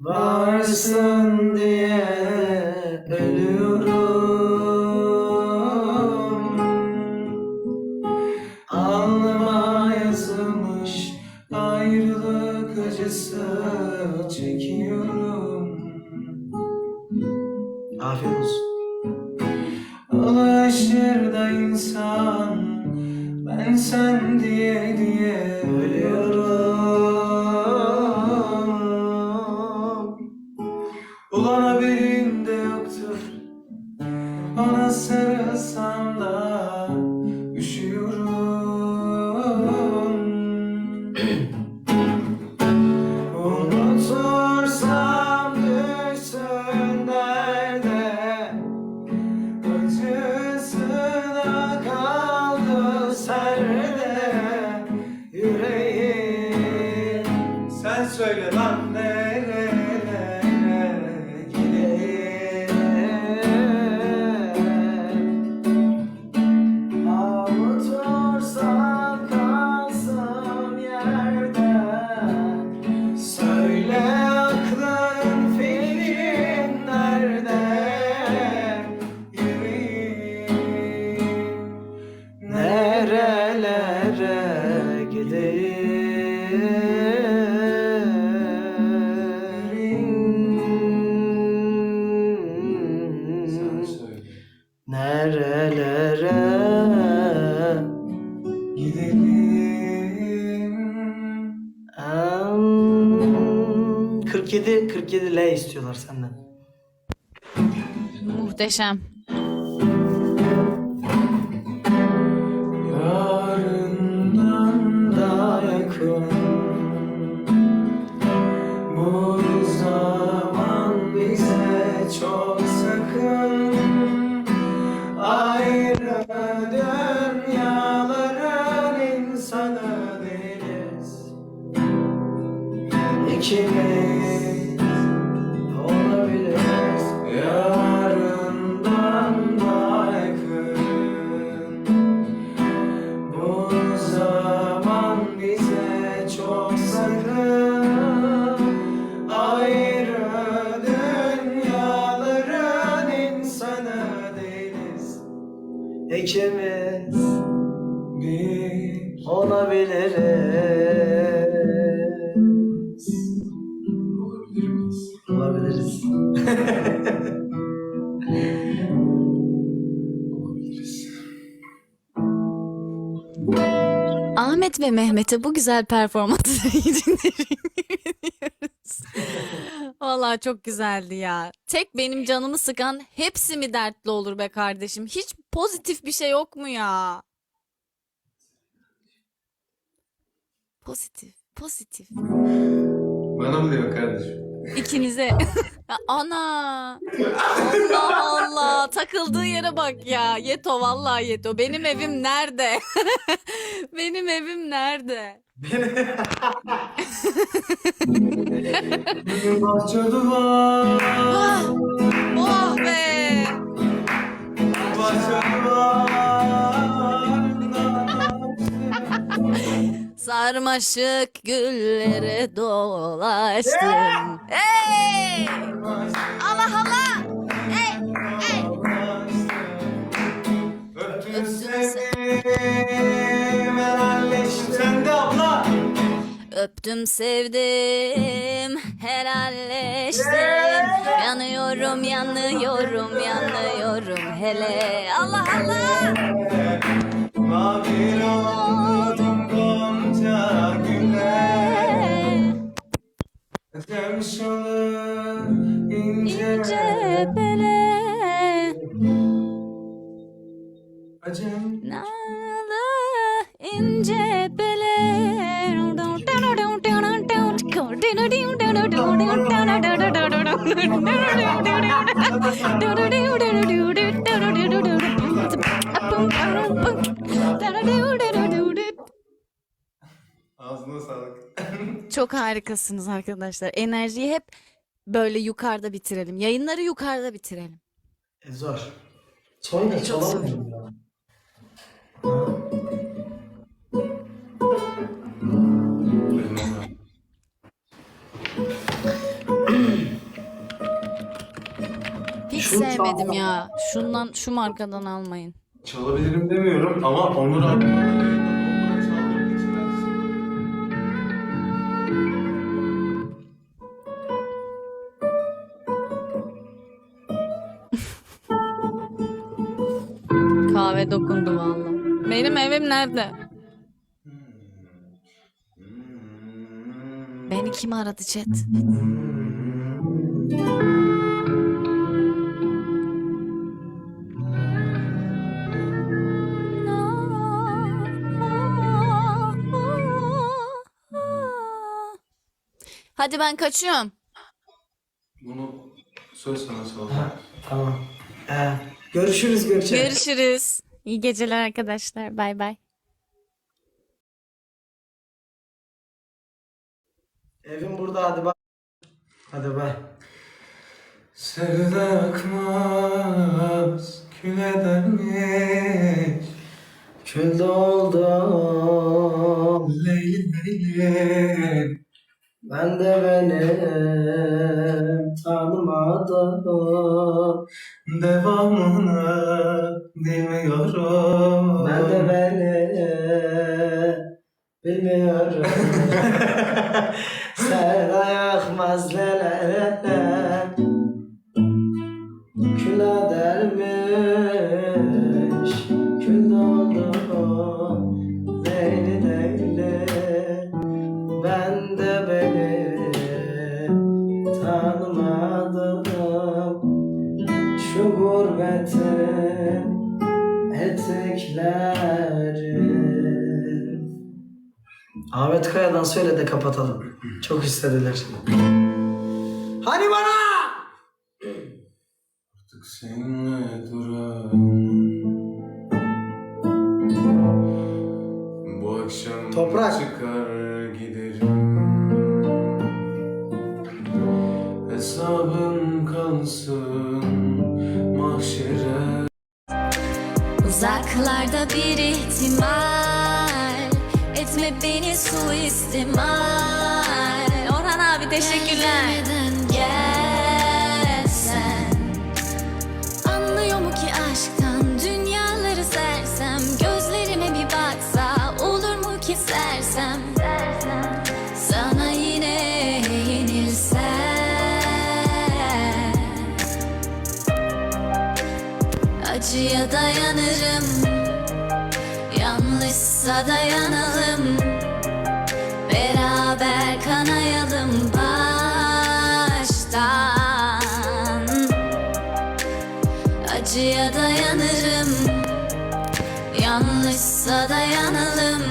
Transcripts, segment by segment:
Varsın diye ölüyorum Alnıma yazılmış ayrılık acısı çekiyorum Afiyet olsun. Alışır da insan ben sen diye diye Nerelere gidelim? Am, 47 47 L istiyorlar senden. Muhteşem. Yarından da yakın Bu zaman bize çok Ahmet ve Mehmet'e bu güzel performansı için. Vallahi çok güzeldi ya. Tek benim canımı sıkan hepsi mi dertli olur be kardeşim? Hiç pozitif bir şey yok mu ya? Pozitif, pozitif. Bana mı diyor kardeşim? İkinize. Ana. Allah Allah. Takıldığı yere bak ya. Yeto vallahi Yeto. Benim evim nerede? Benim evim nerede? Bahçe duvar Oh be. Bahçe duvarına Sarmaşık güllere dolaştım. Hey! Allah Allah! Hey! Hey! Öptüm sevdim helalleştim Sen de abla Öptüm sevdim, helalleştim. Yanıyorum, yanıyorum, yanıyorum hele. Allah Allah! Mavi Cemşalı ince İnce bele, Acem. Nalı ince bele. Çok harikasınız arkadaşlar. Enerjiyi hep böyle yukarıda bitirelim. Yayınları yukarıda bitirelim. E zor Sonra Çok zor. çalamıyorum ya Eline sağlık. hiç Şunu sevmedim çalsam. ya. Şundan şu markadan almayın. Çalabilirim demiyorum ama Onur abi Kahve dokundu vallahi. Benim evim nerede? Beni kim aradı chat? Hadi ben kaçıyorum. Bunu söz sana çalacağım. Tamam. Ee, görüşürüz Gökçe. Görüşürüz. İyi geceler arkadaşlar. Bay bay. Evim burada hadi bak. Hadi bay. Sevda akmaz küleden geç Külde oldum. Leyli leyli Ben de benim tanımadım. Devamını bilmiyorum Ben de beni bilmiyorum. Sevda yakmaz lelele. Kül edermiş. Kül oldu. Leyli leyli. Ben de beni tanımadım. Şu gurbetin etekleri. Ahmet Kaya'dan söyle de kapatalım. Çok istediler. Hani bana? Artık seninle duran Bu akşam Toprak. çıkar suistimal. Orhan abi teşekkürler. Gelsen. Anlıyor mu ki aşktan dünyaları sersem? Gözlerime bir baksa olur mu ki sersem? Sana yine yenilsem. Acıya dayanırım. Yanlışsa dayanalım Acıya dayanırım Yanlışsa dayanalım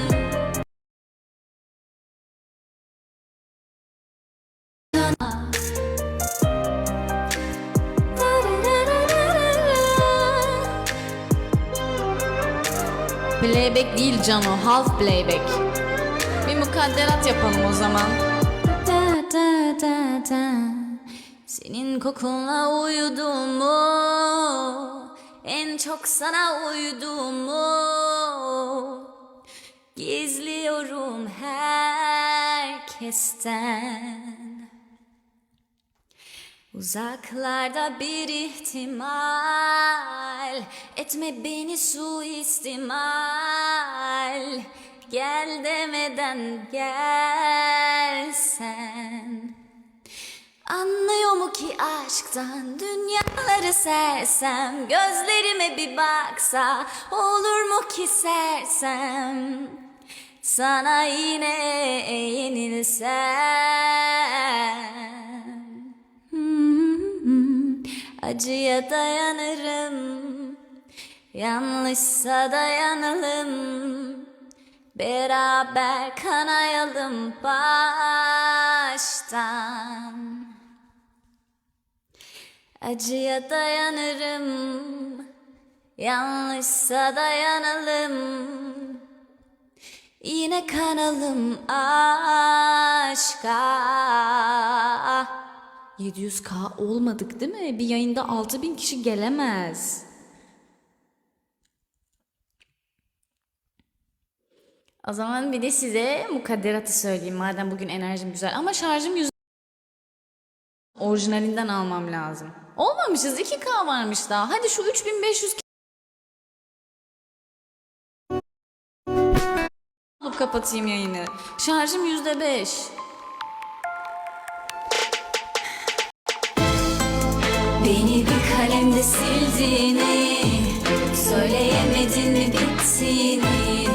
Playback değil Cano, half playback. Bir mukadderat yapalım o zaman. Da, da, da, da. Senin kokunla uyuduğumu, en çok sana uyuduğumu gizliyorum herkesten. Uzaklarda bir ihtimal Etme beni suistimal Gel demeden gelsen Anlıyor mu ki aşktan dünyaları sersem? Gözlerime bir baksa olur mu ki sersem? Sana yine yenilsem. Hmm, Acıya dayanırım. Yanlışsa dayanalım. Beraber kanayalım baştan Acıya dayanırım Yanlışsa dayanalım Yine kanalım aşka 700k olmadık değil mi? Bir yayında 6000 kişi gelemez. O zaman bir de size mukadderatı söyleyeyim madem bugün enerjim güzel ama şarjım yüz orijinalinden almam lazım. Olmamışız 2K varmış daha. Hadi şu 3500 alıp kapatayım yayını. Şarjım %5. Beni bir kalemde sildiğini Söyleyemedin mi bittiğini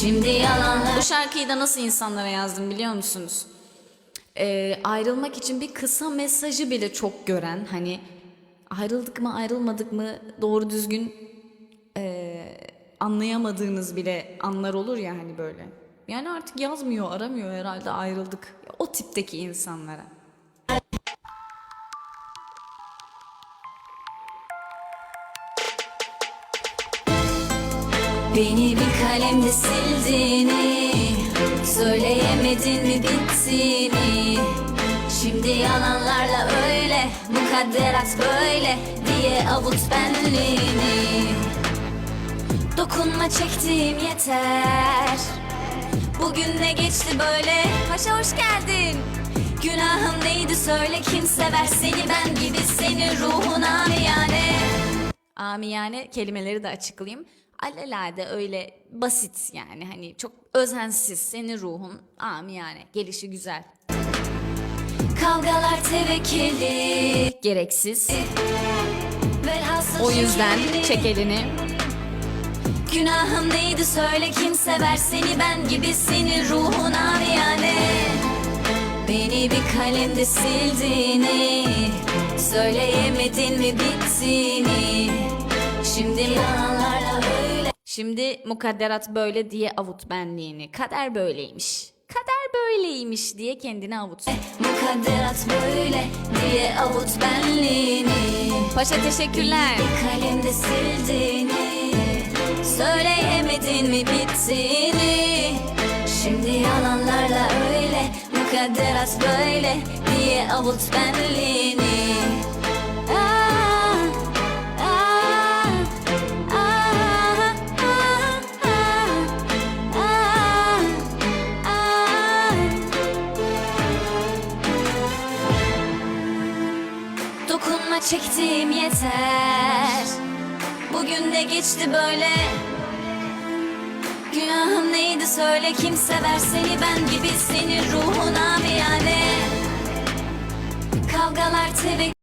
Şimdi yalanlar Bu şarkıyı da nasıl insanlara yazdım biliyor musunuz? Ee, ayrılmak için bir kısa mesajı bile çok gören hani ayrıldık mı ayrılmadık mı doğru düzgün ee, anlayamadığınız bile anlar olur ya hani böyle. Yani artık yazmıyor aramıyor herhalde ayrıldık. O tipteki insanlara. Beni bir kalemde sildiğini Söyleyemedin mi bittiğini? Şimdi yalanlarla öyle Mukadderat böyle Diye avut benliğini. Dokunma çektiğim yeter. Bugün ne geçti böyle? Paşa hoş geldin. Günahım neydi söyle kim sever seni ben gibi Senin ruhuna yani Amiyane kelimeleri de açıklayayım. Alelade öyle basit yani. Hani çok özensiz. Senin ruhun amiyane gelişi güzel. Kavgalar tevekkili Gereksiz. O yüzden çek elini. Günahım neydi söyle kim sever seni? Ben gibi senin ruhun yani. Beni bir kalemde sildiğini Söyleyemedin mi bittiğini? Şimdi öyle Şimdi mukadderat böyle diye avut benliğini. Kader böyleymiş. Kader böyleymiş diye kendini avut. Mukadderat böyle diye avut benliğini Paşa teşekkürler. Bir kalemde sildiğini Söyleyemedin mi bittiğini Şimdi yalanlarla öyle Mukadderat böyle Diye avut benliğini çektiğim yeter. Bugün de geçti böyle. Günahım neydi söyle kim sever seni ben gibi Senin ruhuna yani Kavgalar teve